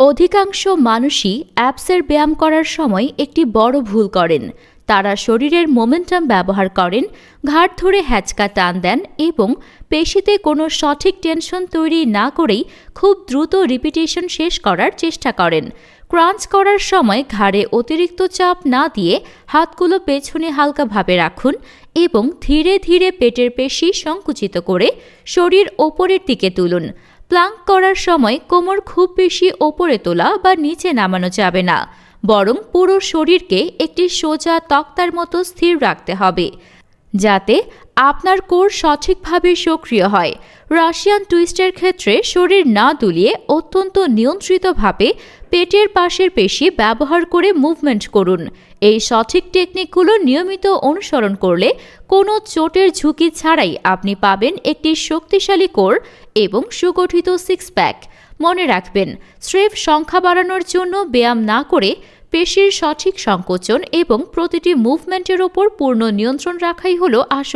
অধিকাংশ মানুষই অ্যাপসের ব্যায়াম করার সময় একটি বড় ভুল করেন। তারা শরীরের মোমেন্টাম ব্যবহার করেন ঘাট ধরে হ্যাচকা টান দেন এবং পেশিতে কোনো সঠিক টেনশন তৈরি না করেই খুব দ্রুত রিপিটেশন শেষ করার চেষ্টা করেন। ক্রাঞ্চ করার সময় ঘাড়ে অতিরিক্ত চাপ না দিয়ে হাতগুলো পেছনে হালকাভাবে রাখুন এবং ধীরে ধীরে পেটের পেশি সংকুচিত করে শরীর ওপরের দিকে তুলুন। প্লাঙ্ক করার সময় কোমর খুব বেশি ওপরে তোলা বা নিচে নামানো যাবে না, বরং পুরো শরীরকে একটি সোজা তক্তার মতো স্থির রাখতে হবে। যাতে আপনার কোর সঠিকভাবে সক্রিয় হয়। রাশিয়ান টুইস্টের ক্ষেত্রে শরীর না দুলিয়ে অত্যন্ত নিয়ন্ত্রিতভাবে পেটের পাশের পেশি ব্যবহার করে মুভমেন্ট করুন। এই সঠিক টেকনিকগুলো নিয়মিত অনুসরণ করলে কোনো চোটের ঝুঁকি ছাড়াই আপনি পাবেন একটি শক্তিশালী কোর এবং সুগঠিত সিক্স প্যাক মনে রাখবেন, স্রেফ সংখ্যা বাড়ানোর জন্য ব্যায়াম না করে পেশির সঠিক সংকোচন এবং প্রতিটি মুভমেন্টের ওপর পূর্ণ নিয়ন্ত্রণ রাখাই হলো আসল